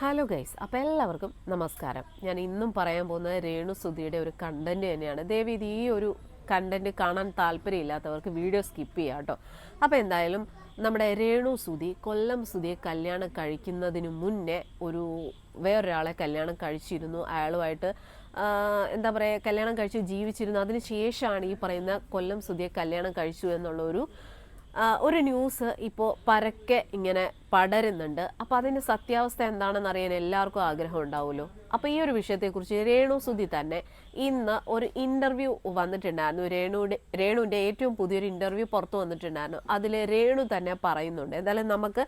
Hello guys അപ്പോൾ എല്ലാവർക്കും നമസ്കാരം. ഞാൻ ഇന്നും പറയാൻ പോകുന്നത് രേണു സുധിയുടെ ഒരു കണ്ടന്റ് തന്നെയാണ്. ദേവി ഇത് ഈ ഒരു കണ്ടന്റ് കാണാൻ താല്പര്യമില്ലാത്തവർക്ക് വീഡിയോ സ്കിപ്പ് ചെയ്യാം കേട്ടോ. അപ്പോൾ എന്തായാലും നമ്മുടെ രേണു സുധി കൊല്ലം സുധിയെ കല്യാണം കഴിക്കുന്നതിന് മുന്നേ ഒരു വേറൊരാളെ കല്യാണം കഴിച്ചിരുന്നു. അയാളുമായിട്ട് എന്താ പറയുക കല്യാണം കഴിച്ച് ജീവിച്ചിരുന്നു. അതിന് ശേഷമാണ് ഈ പറയുന്ന കൊല്ലം സുധിയെ കല്യാണം കഴിച്ചു എന്നുള്ള ഒരു ഒരു ന്യൂസ് ഇപ്പോൾ പരക്കെ ഇങ്ങനെ പടരുന്നുണ്ട്. അപ്പോൾ അതിന്റെ സത്യാവസ്ഥ എന്താണെന്ന് അറിയാൻ എല്ലാവർക്കും ആഗ്രഹം ഉണ്ടാവുമല്ലോ. അപ്പോൾ ഈ ഒരു വിഷയത്തെക്കുറിച്ച് രേണു സുധി തന്നെ ഇന്ന് ഒരു ഇന്റർവ്യൂ വന്നിട്ടുണ്ടായിരുന്നു. രേണുവിന്റെ രേണുവിന്റെ ഏറ്റവും പുതിയൊരു ഇന്റർവ്യൂ പുറത്തു വന്നിട്ടുണ്ടായിരുന്നു. അതിൽ രേണു തന്നെ പറയുന്നുണ്ട്. എന്തായാലും നമുക്ക്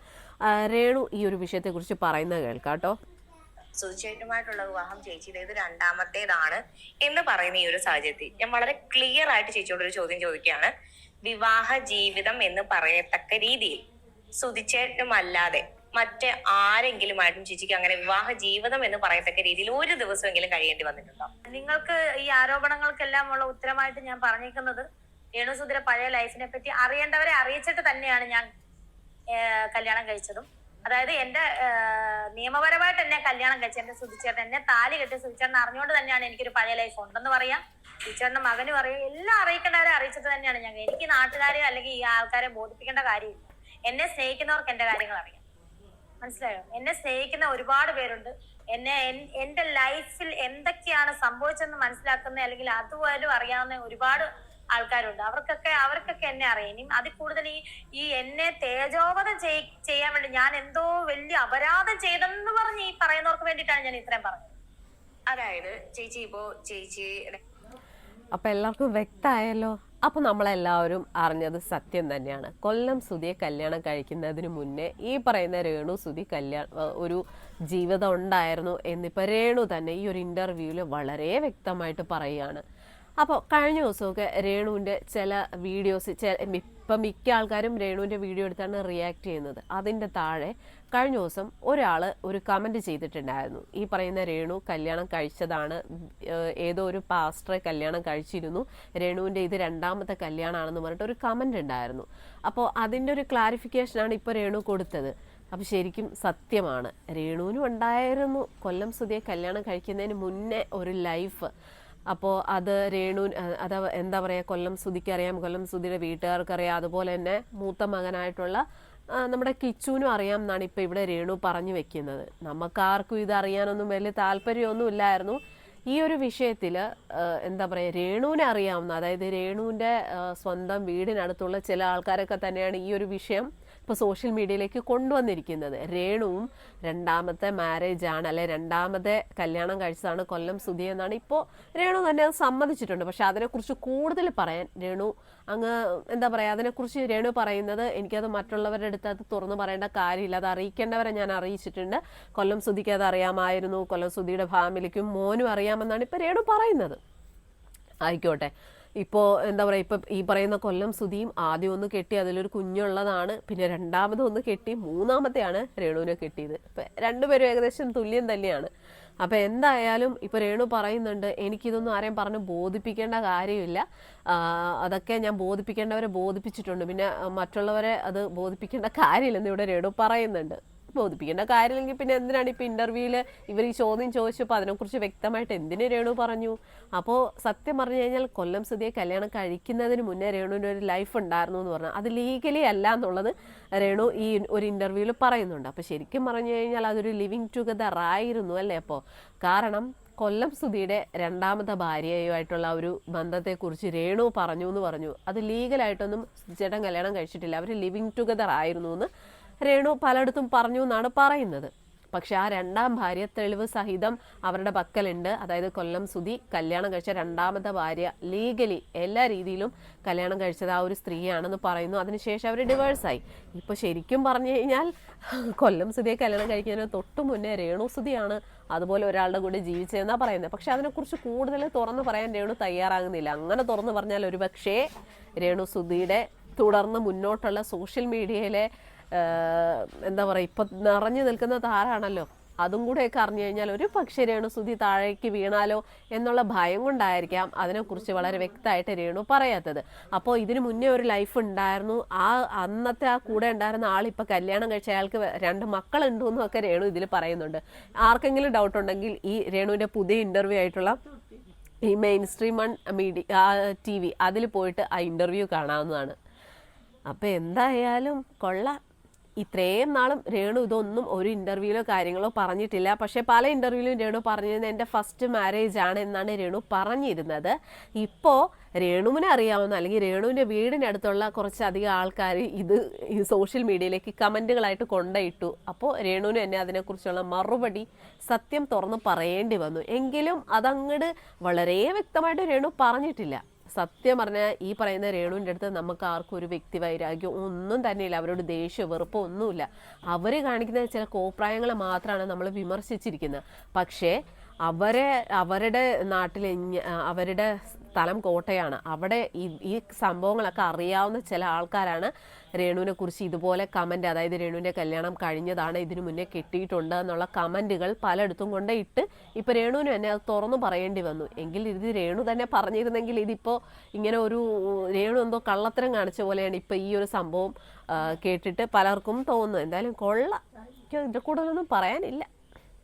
രേണു ഈ ഒരു വിഷയത്തെക്കുറിച്ച് പറയുന്നത് കേൾക്കാം കേട്ടോ. സുചേട്ടുമായിട്ടുള്ള വിവാഹം ചേച്ചിയുടെ ഇത് രണ്ടാമത്തേതാണ് എന്ന് പറയുന്ന ഈ ഒരു സാഹചര്യത്തിൽ ഞാൻ വളരെ ക്ലിയർ ആയിട്ട് ചേച്ചിയോട് ഒരു ചോദ്യം ചോദിക്കുകയാണ്. വിവാഹ ജീവിതം എന്ന് പറയത്തക്ക രീതിയിൽ സുതിച്ചേട്ടനുമല്ലാതെ മറ്റ് ആരെങ്കിലുമായിട്ടും ചേച്ചിക്ക് അങ്ങനെ വിവാഹ ജീവിതം എന്ന് പറയത്തക്ക രീതിയിൽ ഒരു ദിവസമെങ്കിലും കഴിയേണ്ടി വന്നിട്ടുണ്ടോ? നിങ്ങൾക്ക് ഈ ആരോപണങ്ങൾക്കെല്ലാം ഉള്ള ഉത്തരമായിട്ട് ഞാൻ പറഞ്ഞേക്കുന്നത് രേണുസുധര പഴയ ലൈഫിനെ പറ്റി അറിയേണ്ടവരെ അറിയിച്ചിട്ട് തന്നെയാണ് ഞാൻ കല്യാണം കഴിച്ചതും. അതായത് എന്റെ നിയമപരമായിട്ട് എന്നെ കല്യാണം കഴിച്ചത് എന്റെ സുധിച്ചേട്ടൻ എന്നെ താലി കെട്ടി സുധിച്ചേട്ടൻ അറിഞ്ഞുകൊണ്ട് തന്നെയാണ് എനിക്കൊരു പഴയ ലൈഫ് ഉണ്ടെന്ന് പറയാം. സുധിച്ചേട്ടന്റെ മകന് പറയും എല്ലാം അറിയിക്കേണ്ടവരെ അറിയിച്ചിട്ട് തന്നെയാണ് ഞങ്ങൾ. എനിക്ക് നാട്ടുകാരെ അല്ലെങ്കിൽ ഈ ആൾക്കാരെ ബോധിപ്പിക്കേണ്ട കാര്യമില്ല. എന്നെ സ്നേഹിക്കുന്നവർക്ക് എന്റെ കാര്യങ്ങൾ അറിയാം. മനസ്സിലായോ? എന്നെ സ്നേഹിക്കുന്ന ഒരുപാട് പേരുണ്ട്. എന്നെ എന്റെ ലൈഫിൽ എന്തൊക്കെയാണ് സംഭവിച്ചതെന്ന് മനസ്സിലാക്കുന്ന അല്ലെങ്കിൽ അതുപോലും അറിയാവുന്ന ഒരുപാട് ആൾക്കാരുണ്ട്. അവർക്കൊക്കെ അവർക്കൊക്കെ എന്നെ അറിയാം. ഇനി അതിൽ കൂടുതൽ ഈ ഈ എന്നെ തേജോവധം ചെയ്- ചെയ്യാൻ വേണ്ടി ഞാൻ എന്തോ വലിയ അപരാധം ചെയ്തെന്ന് പറഞ്ഞ് ഈ പറയുന്നവർക്ക് വേണ്ടിയിട്ടാണ് ഞാൻ ഇത്രയും പറഞ്ഞത്. അതായത് ചേച്ചി ഇപ്പോ ചേച്ചിയുടെ അപ്പോൾ എല്ലാവർക്കും വ്യക്തമായല്ലോ. അപ്പോൾ നമ്മളെല്ലാവരും അറിഞ്ഞത് സത്യം തന്നെയാണ്. കൊല്ലം സുധിയെ കല്യാണം കഴിക്കുന്നതിന് മുന്നേ ഈ പറയുന്ന രേണു സുധി കല്യാണ ഒരു ജീവിതം ഉണ്ടായിരുന്നു എന്നിപ്പോൾ രേണു തന്നെ ഈ ഒരു ഇന്റർവ്യൂവിൽ വളരെ വ്യക്തമായിട്ട് പറയുകയാണ്. അപ്പോൾ കഴിഞ്ഞ ദിവസമൊക്കെ രേണുവിന്റെ ചില വീഡിയോസ് ഇപ്പം മിക്ക ആൾക്കാരും രേണുവിന്റെ വീഡിയോ എടുത്താണ് റിയാക്ട് ചെയ്യുന്നത്. അതിന്റെ താഴെ കഴിഞ്ഞ ദിവസം ഒരാൾ ഒരു കമന്റ് ചെയ്തിട്ടുണ്ടായിരുന്നു. ഈ പറയുന്ന രേണു കല്യാണം കഴിച്ചതാണ് ഏതോ ഒരു പാസ്റ്ററെ കല്യാണം കഴിച്ചിരുന്നു രേണുവിന്റെ ഇത് രണ്ടാമത്തെ കല്യാണമാണെന്ന് പറഞ്ഞിട്ട് ഒരു കമന്റ് ഉണ്ടായിരുന്നു. അപ്പോൾ അതിന്റെ ഒരു ക്ലാരിഫിക്കേഷനാണ് ഇപ്പോൾ രേണു കൊടുത്തത്. അപ്പോൾ ശരിക്കും സത്യമാണ്. രേണുവിനും ഉണ്ടായിരുന്നു കൊല്ലം സുധിയെ കല്യാണം കഴിക്കുന്നതിന് മുന്നേ ഒരു ലൈഫ് അപ്പോൾ അത് രേണു അത് എന്താ പറയുക കൊല്ലം സുധിക്കറിയാം കൊല്ലം സുധിയുടെ വീട്ടുകാർക്കറിയാം അതുപോലെ തന്നെ മൂത്ത മകനായിട്ടുള്ള നമ്മുടെ കിച്ചുവിനും അറിയാം എന്നാണ് ഇപ്പോൾ ഇവിടെ രേണു പറഞ്ഞു വെക്കുന്നത്. നമുക്കാർക്കും ഇത് അറിയാനൊന്നും വലിയ താല്പര്യമൊന്നും ഇല്ലായിരുന്നു. ഈ ഒരു വിഷയത്തിൽ എന്താ പറയുക രേണുവിനെ അറിയാവുന്ന അതായത് രേണുവിന്റെ സ്വന്തം വീടിനടുത്തുള്ള ചില ആൾക്കാരൊക്കെ തന്നെയാണ് ഈ ഒരു വിഷയം ഇപ്പോൾ സോഷ്യൽ മീഡിയയിലേക്ക് കൊണ്ടുവന്നിരിക്കുന്നത്. രേണുവും രണ്ടാമത്തെ മാരേജ് ആണ്. അല്ലെ രണ്ടാമത്തെ കല്യാണം കഴിച്ചതാണ് കൊല്ലം സുധി എന്നാണ് ഇപ്പോൾ രേണു തന്നെ അത് സമ്മതിച്ചിട്ടുണ്ട്. പക്ഷെ അതിനെക്കുറിച്ച് കൂടുതൽ പറയാൻ രേണു അങ്ങ് എന്താ പറയുക അതിനെക്കുറിച്ച് രേണു പറയുന്നത് എനിക്കത് മറ്റുള്ളവരുടെ അടുത്ത് അത് തുറന്നു പറയേണ്ട കാര്യമില്ല. അത് അറിയിക്കേണ്ടവരെ ഞാൻ അറിയിച്ചിട്ടുണ്ട്. കൊല്ലം സുധിക്ക് അത് അറിയാമായിരുന്നു. കൊല്ലം സുധിയുടെ ഫാമിലിക്കും മോനും അറിയാമെന്നാണ് ഇപ്പോൾ രേണു പറയുന്നത്. ആയിക്കോട്ടെ. ഇപ്പോൾ എന്താ പറയുക ഇപ്പം ഈ പറയുന്ന കൊല്ലം സുധിയും ആദ്യം ഒന്ന് കെട്ടി അതിലൊരു കുഞ്ഞുള്ളതാണ് പിന്നെ രണ്ടാമത് ഒന്ന് കെട്ടി മൂന്നാമത്തെയാണ് രേണുവിനെ കെട്ടിയത്. ഇപ്പം രണ്ടുപേരും ഏകദേശം തുല്യം തന്നെയാണ്. അപ്പം എന്തായാലും ഇപ്പോൾ രേണു പറയുന്നുണ്ട് എനിക്കിതൊന്നും ആരെയും പറഞ്ഞ് ബോധിപ്പിക്കേണ്ട കാര്യമില്ല. അതൊക്കെ ഞാൻ ബോധിപ്പിക്കേണ്ടവരെ ബോധിപ്പിച്ചിട്ടുണ്ട്. പിന്നെ മറ്റുള്ളവരെ അത് ബോധിപ്പിക്കേണ്ട കാര്യമില്ലെന്ന് ഇവിടെ രേണു പറയുന്നുണ്ട്. ബോധിപ്പിക്കേണ്ട കാര്യമില്ലെങ്കിൽ പിന്നെ എന്തിനാണ് ഇപ്പോൾ ഇന്റർവ്യൂവിൽ ഇവർ ഈ ചോദ്യം ചോദിച്ചപ്പോൾ അതിനെക്കുറിച്ച് വ്യക്തമായിട്ട് എന്തിനു രേണു പറഞ്ഞു? അപ്പോൾ സത്യം പറഞ്ഞു കഴിഞ്ഞാൽ കൊല്ലം സുധിയെ കല്യാണം കഴിക്കുന്നതിന് മുന്നേ രേണുവിന്റെ ഒരു ലൈഫ് ഉണ്ടായിരുന്നു എന്ന് പറഞ്ഞാൽ അത് ലീഗലി അല്ല എന്നുള്ളത് രേണു ഈ ഒരു ഇന്റർവ്യൂവിൽ പറയുന്നുണ്ട്. അപ്പോൾ ശരിക്കും പറഞ്ഞു കഴിഞ്ഞാൽ അതൊരു ലിവിങ് ടുഗദർ ആയിരുന്നു അല്ലേ അപ്പോൾ കാരണം കൊല്ലം സുധിയുടെ രണ്ടാമത്തെ ഭാര്യയുമായിട്ടുള്ള ഒരു ബന്ധത്തെക്കുറിച്ച് രേണു പറഞ്ഞു എന്ന് പറഞ്ഞു. അത് ലീഗലായിട്ടൊന്നും ചേട്ടൻ കല്യാണം കഴിച്ചിട്ടില്ല. അവർ ലിവിങ് ടുഗദർ ആയിരുന്നു എന്ന് രേണു പലയിടത്തും പറഞ്ഞു എന്നാണ് പറയുന്നത്. പക്ഷെ ആ രണ്ടാം ഭാര്യ തെളിവ് സഹിതം അവരുടെ പക്കലുണ്ട്. അതായത് കൊല്ലം സുധി കല്യാണം കഴിച്ച രണ്ടാമത്തെ ഭാര്യ ലീഗലി എല്ലാ രീതിയിലും കല്യാണം കഴിച്ചത് ആ ഒരു സ്ത്രീയാണെന്ന് പറയുന്നു. അതിനുശേഷം അവർ ഡിവേഴ്സായി ഇപ്പോൾ ശരിക്കും പറഞ്ഞു കഴിഞ്ഞാൽ കൊല്ലം സുധിയെ കല്യാണം കഴിക്കുന്നതിന് തൊട്ട് മുന്നേ രേണു സുധിയാണ് അതുപോലെ ഒരാളുടെ കൂടെ ജീവിച്ചതെന്നാണ് പറയുന്നത്. പക്ഷെ അതിനെക്കുറിച്ച് കൂടുതൽ തുറന്നു പറയാൻ രേണു തയ്യാറാകുന്നില്ല. അങ്ങനെ തുറന്നു പറഞ്ഞാൽ ഒരു പക്ഷേ രേണു സുധിയുടെ തുടർന്ന് മുന്നോട്ടുള്ള സോഷ്യൽ മീഡിയയിലെ എന്താ പറയുക ഇപ്പം നിറഞ്ഞു നിൽക്കുന്ന താരാണല്ലോ. അതും കൂടെയൊക്കെ അറിഞ്ഞു കഴിഞ്ഞാൽ ഒരു പക്ഷേ രേണു സുധി താഴേക്ക് വീണാലോ എന്നുള്ള ഭയം കൊണ്ടായിരിക്കാം അതിനെക്കുറിച്ച് വളരെ വ്യക്തമായിട്ട് രേണു പറയാത്തത്. അപ്പോൾ ഇതിന് മുന്നേ ഒരു ലൈഫ് ഉണ്ടായിരുന്നു. ആ അന്നത്തെ ആ കൂടെ ഉണ്ടായിരുന്ന ആളിപ്പോൾ കല്യാണം കഴിച്ച അയാൾക്ക് രണ്ട് മക്കളുണ്ട് എന്നൊക്കെ രേണു ഇതിൽ പറയുന്നുണ്ട്. ആർക്കെങ്കിലും ഡൗട്ട് ഉണ്ടെങ്കിൽ ഈ രേണുവിന്റെ പുതിയ ഇന്റർവ്യൂ ആയിട്ടുള്ള ഈ mainstream one media T V അതിൽ പോയിട്ട് ആ ഇന്റർവ്യൂ കാണാവുന്നതാണ്. അപ്പോൾ എന്തായാലും കൊള്ളാം. ഇത്രയും നാളും രേണു ഇതൊന്നും ഒരു ഇന്റർവ്യൂവിലോ കാര്യങ്ങളോ പറഞ്ഞിട്ടില്ല. പക്ഷേ പല ഇന്റർവ്യൂവിലും രേണു പറഞ്ഞിരുന്നത് എന്റെ ഫസ്റ്റ് മാരേജ് ആണ് എന്നാണ് രേണു പറഞ്ഞിരുന്നത്. ഇപ്പോൾ രേണുവിനെ അറിയാവുന്ന അല്ലെങ്കിൽ രേണുവിന്റെ വീടിനടുത്തുള്ള കുറച്ചധികം ആൾക്കാർ ഇത് ഈ സോഷ്യൽ മീഡിയയിലേക്ക് കമന്റുകളായിട്ട് കൊണ്ടയിട്ടു. അപ്പോൾ രേണുവിന് തന്നെ അതിനെക്കുറിച്ചുള്ള മറുപടി സത്യം തുറന്ന് പറയേണ്ടി വന്നു. എങ്കിലും അതങ്ങട് വളരെ വ്യക്തമായിട്ട് രേണു പറഞ്ഞിട്ടില്ല. സത്യം പറഞ്ഞാൽ ഈ പറയുന്ന രേണുവിന്റെ അടുത്ത് നമുക്ക് ആർക്കും ഒരു വ്യക്തി വൈരാഗ്യം ഒന്നും തന്നെയില്ല. അവരോട് ദേഷ്യം വെറുപ്പോ ഒന്നുമില്ല. അവർ കാണിക്കുന്ന ചില കോപ്രായങ്ങൾ മാത്രമാണ് നമ്മൾ വിമർശിച്ചിരിക്കുന്നത്. പക്ഷേ അവരെ അവരുടെ നാട്ടിൽ അവരുടെ സ്ഥലം കോട്ടയാണ്. അവിടെ ഈ സംഭവങ്ങളൊക്കെ അറിയാവുന്ന ചില ആൾക്കാരാണ് രേണുവിനെ കുറിച്ച് ഇതുപോലെ കമന്റ് അതായത് രേണുവിന്റെ കല്യാണം കഴിഞ്ഞതാണ് ഇതിനു മുന്നേ കിട്ടിയിട്ടുണ്ട് എന്നുള്ള കമന്റുകൾ പലയിടത്തും കൊണ്ട് ഇട്ട് ഇപ്പോൾ രേണുവിന് തന്നെ അത് തുറന്നു പറയേണ്ടി വന്നു. എങ്കിൽ ഇത് രേണു തന്നെ പറഞ്ഞിരുന്നെങ്കിൽ ഇതിപ്പോൾ ഇങ്ങനെ ഒരു രേണു എന്തോ കള്ളത്തരം കാണിച്ച പോലെയാണ് ഇപ്പോൾ ഈ ഒരു സംഭവം കേട്ടിട്ട് പലർക്കും തോന്നുന്നത്. എന്തായാലും കൊള്ള ഇതിന്റെ കൂടുതലൊന്നും പറയാനില്ല.